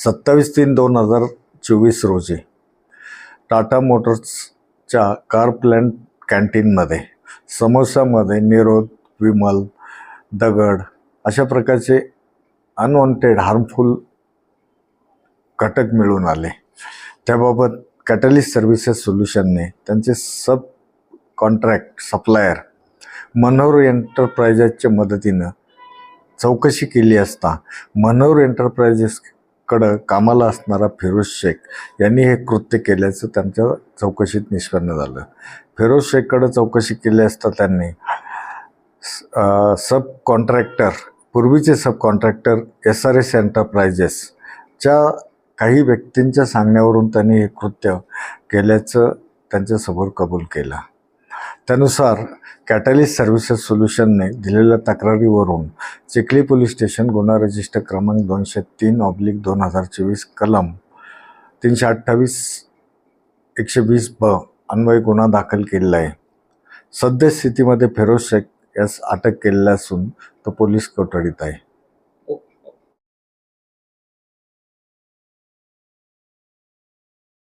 सत्तावीस तीन दोन हजार चोवीस रोजी टाटा मोटर्सच्या कार प्लॅन्ट कॅन्टीनमध्ये समोसामध्ये निरोध विमल दगड अशा प्रकारचे अनवॉन्टेड हार्मफुल घटक मिळून आले. त्याबाबत कॅटलिस्ट सर्व्हिसेस सोल्युशनने त्यांचे सब कॉन्ट्रॅक्ट सप्लायर मनोहर एंटरप्राइजेसच्या मदतीनं चौकशी केली असता मनोहर कडं कामाला असणारा फिरोज शेख यांनी हे कृत्य केल्याचं त्यांच्या चौकशीत निष्पन्न झालं. फिरोज शेखकडं चौकशी केली असता त्यांनी सब कॉन्ट्रॅक्टर पूर्वीचे sub contractor S R S एंटरप्राइजेसच्या काही व्यक्तींच्या सांगण्यावरून त्यांनी हे कृत्य केल्याचं त्यांच्यासमोर कबूल केलं. त्यानुसार कॅटलिस्ट सर्व्हिसेस सोल्युशनने दिलेल्या तक्रारीवरून चिखली पोलीस स्टेशन गुन्हा रजिस्टर क्रमांक दोनशे तीन ऑब्लिक दोन हजार चोवीस कलम तीनशे अठ्ठावीस एकशे वीस ब अन्वय गुन्हा दाखल केलेला आहे. सद्यस्थितीमध्ये फेरोज शेख यास अटक केलेला असून तो पोलीस कोठडीत आहे.